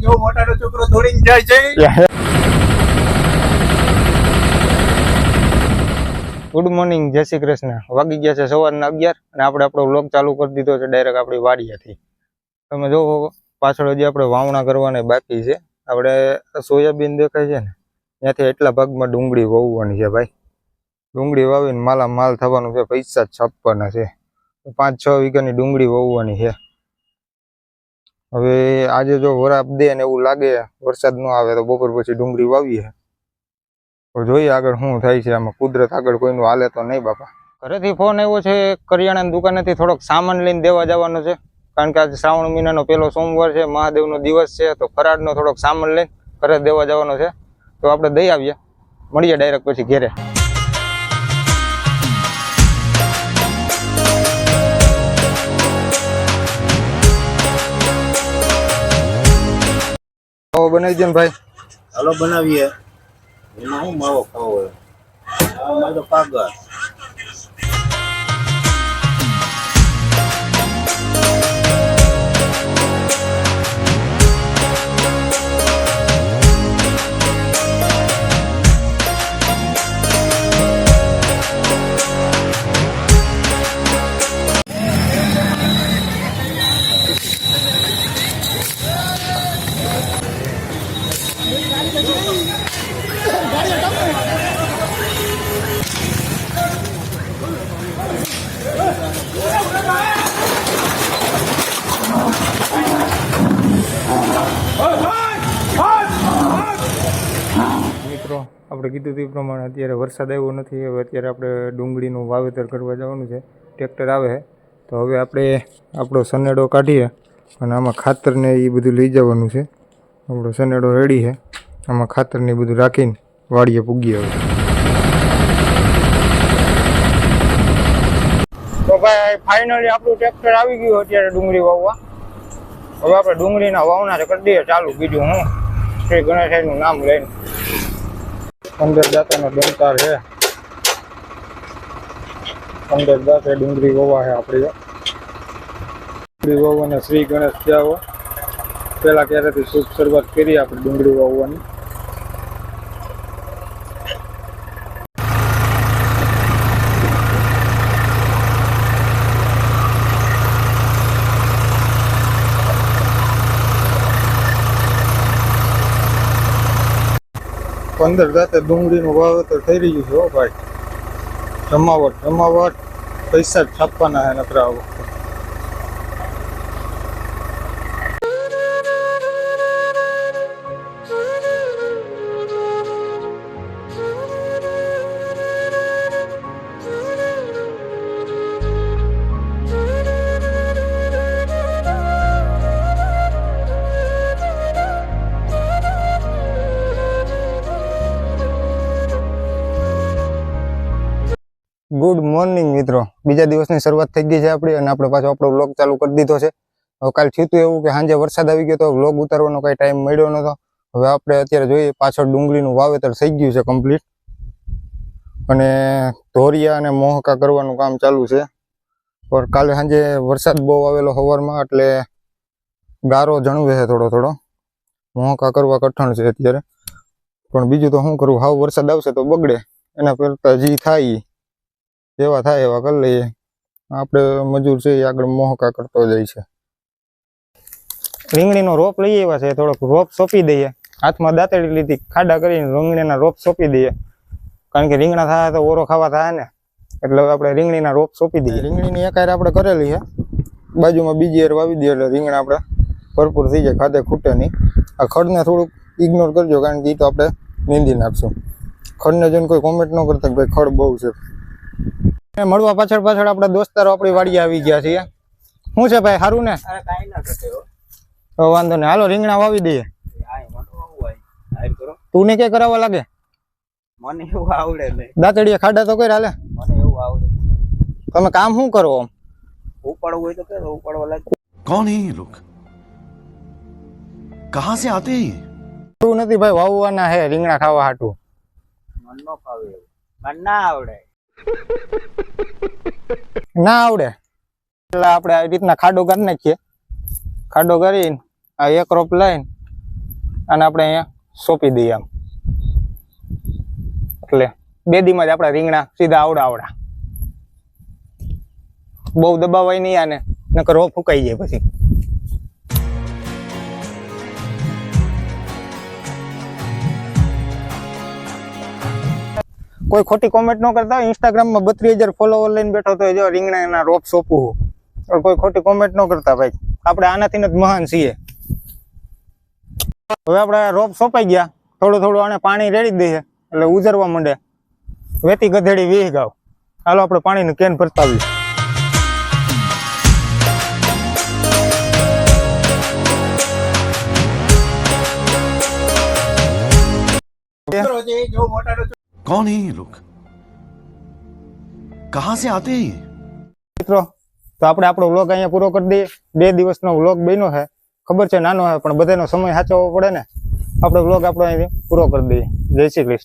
જો મોટાનો છોકરો દોડીને જાય છે. ગુડ મોર્નિંગ જય શ્રી કૃષ્ણ. વાગી ગયા છે સવારના અગિયાર અને આપણે આપણો વ્લોગ ચાલુ કરી દીધો છે ડાયરેક્ટ આપણી વાડીએથી. તમે જો પાછળ હજી આપણે વાવણા કરવાને બાકી છે. આપણે સોયાબીન દેખાય છે ને, ત્યાંથી એટલા ભાગમાં ડુંગળી વાવવાની છે ભાઈ. ડુંગળી વાવીને માલા માલ થવાનું છે, પૈસા છાપવાના છે પાંચ છ વીઘાની ડુંગળી વાવવાની છે. હવે આજે જો વરાપ દે ને એવું લાગે, વરસાદ ન આવે તો બપોર પછી ડુંગળી વાવીએ. તો જોઈએ આગળ શું થાય છે, આમાં કુદરત આગળ કોઈનું હાલે તો નહીં બાપા. ઘરેથી ફોન આવ્યો છે, કરિયાણાની દુકાનેથી થોડોક સામાન લઈને દેવા જવાનો છે. કારણ કે આજે શ્રાવણ મહિનાનો પહેલો સોમવાર છે, મહાદેવનો દિવસ છે, તો ફરાડનો થોડોક સામાન લઈને ઘરે દેવા જવાનો છે. તો આપણે દઈ આવીએ. મળીએ ડાયરેક્ટ પછી ઘેરે. આવો બનાવી દે ભાઈ. હાલો બનાવીએ. એમાં હું માવો ખાવો હોય? મારો તો મિત્રો, આપણે કીધું તે પ્રમાણે અત્યારે વરસાદ આવ્યો નથી, હવે અત્યારે આપણે ડુંગળીનું વાવેતર કરવા જવાનું છે. ટ્રેક્ટર આવે તો હવે આપણે આપણો સનેડો કાઢીએ અને આમાં ખાતરને એ બધું લઈ જવાનું છે. આપણો સનેડો રેડી છે. આમાં ખાતરને એ બધું રાખીને વાડીએ પૂગીએ હવે. તો ભાઈ ફાઇનલી આપણું ટ્રેક્ટર આવી ગયું અત્યારે ડુંગળી વાવવા. હવે આપણે ડુંગળીના વાવના કરી દઈએ ચાલુ, બીજું હું. શ્રી ગણેશનું નામ લઈને. પંદર નો ડંકાર છે. પંદર દાંતે ડુંગળી વવા છે આપણી ડુંગળી વાવવાને શ્રી ગણેશ ત્યાં પેલા ક્યારેથી શુભ શરૂઆત કરી આપણે ડુંગળી વાવવાની પંદર દાંતે ડુંગળીનું વાવેતર થઈ રહ્યું છે હો ભાઈ. જમાવટ જમાવટ. પૈસા જ છાપવાના હે નકરા આ ગુડ મોર્નિંગ મિત્રો. બીજા દિવસની શરૂઆત થઈ ગઈ છે આપણી અને આપણે પાછો આપણો વ્લોગ ચાલુ કરી દીધો છે. હવે કાલ થયું એવું કે સાંજે વરસાદ આવી ગયો તો વ્લોગ ઉતારવાનો કઈ ટાઈમ મળ્યો નતો હવે આપણે અત્યારે જોઈએ પાછળ ડુંગળીનું વાવેતર થઈ ગયું છે કમ્પ્લીટ અને ધોરિયા અને મોહકા કરવાનું કામ ચાલુ છે. પણ કાલે સાંજે વરસાદ બહુ આવેલો સવારમાં એટલે ગારો જણવે છે થોડો થોડો. મોહકા કરવા કઠણ છે અત્યારે. પણ બીજું તો શું કરવું હાવ વરસાદ આવશે તો બગડે. એના પહેલાં જે થાય. જેવા થાય એવા કરી લઈએ. આપણે મજૂર છે એ આગળ મોહકા કરતો જાય છે. રીંગણીનો રોપ લઈ આવ્યા છે, થોડોક રોપ સોંપી દઈએ. હાથમાં દાંતડી લીધી, ખાડા કરીને રીંગણીના રોપ સોંપી દઈએ. કારણ કે રીંગણા થાય તો ઓરો ખાવા થાય ને. એટલે આપણે રીંગણીના રોપ સોંપી દઈએ. રીંગણીની એક આપણે કરેલી છે. બાજુમાં બીજી એર વાવી દઈએ એટલે રીંગણા આપણે ભરપૂર થઈ જાય, ખાધે ખૂટે નહીં. આ ખડને થોડુંક ઇગ્નોર કરજો, કારણ કે એ તો આપણે નીંદી નાખશું. ખડને જોઈને કોઈ કોમેન્ટ ન કરતા ભાઈ ખડ બહુ છે. મળવા પાછળ પાછળ આપણા દોસ્તારો આપણી વાડી આવી ગયા છીએ. શું છે ભાઈ સારું ને? વાંધો ને હાલો રીંગણા વાવી દઈએ. તું ને કે કરાવવા લાગે? મને એવું આવડે નહીં. ખાડા તો કર્યા મને એવું આવડે તમે કામ શું કરો આમ? ઉપાડવું હોય તો કે ઉપાડવા લાગે કોણ હે લોક કહા સે આતે હે તું નથી ભાઈ વાવવાના હે રીંગણા ખાવા હાટુ. મન નો ફાવે મન ના આવડે. ના આવડે. એટલે આપણે આવી રીતના ખાડો કરી નાખીએ. ખાડો કરીને આ એક રોપ લઈને અને આપણે અહીંયા સોંપી દઈએ આમ. એટલે બે દીમાં જ આપણા રીંગણા સીધા આવડા આવડા. બહુ દબાવાય નહીં આને, નકર રોપ ફૂકાઈ જાય પછી. કોઈ ખોટી કોમેન્ટ ન કરતા. હોય ઇન્સ્ટાગ્રામમાં બત્રીસ હજાર ફોલોવર લઈને બેઠો તો જો રીંગણાના રોપ સોંપવું કોઈ ખોટી કોમેન્ટ ન કરતા ભાઈ. આપણે આનાથી જ મહાન છીએ. હવે આપણે રોપ સોંપાઈ ગયા. થોડું થોડું આને પાણી રેડી દઈએ. એટલે ઉજરવા માંડે. વેતી ગધેડી વીહ ગાવ. હાલો આપણે પાણીનું કેન ભરતા આવીએ છોકરો છે એ જો મોટાનો कौन है ये लोग कहां से आते हैं ये મિત્રો તો આપણે આપણો વ્લોગ અહીંયા પૂરો કરી દઈએ બે દિવસનો વ્લોગ બન્યો છે ખબર છે નાનો છે પણ બધાનો સમય સાચવવો પડે ને આપણે વ્લોગ આપણો અહીંયા પૂરો કરી દઈએ જય શ્રી કૃષ્ણ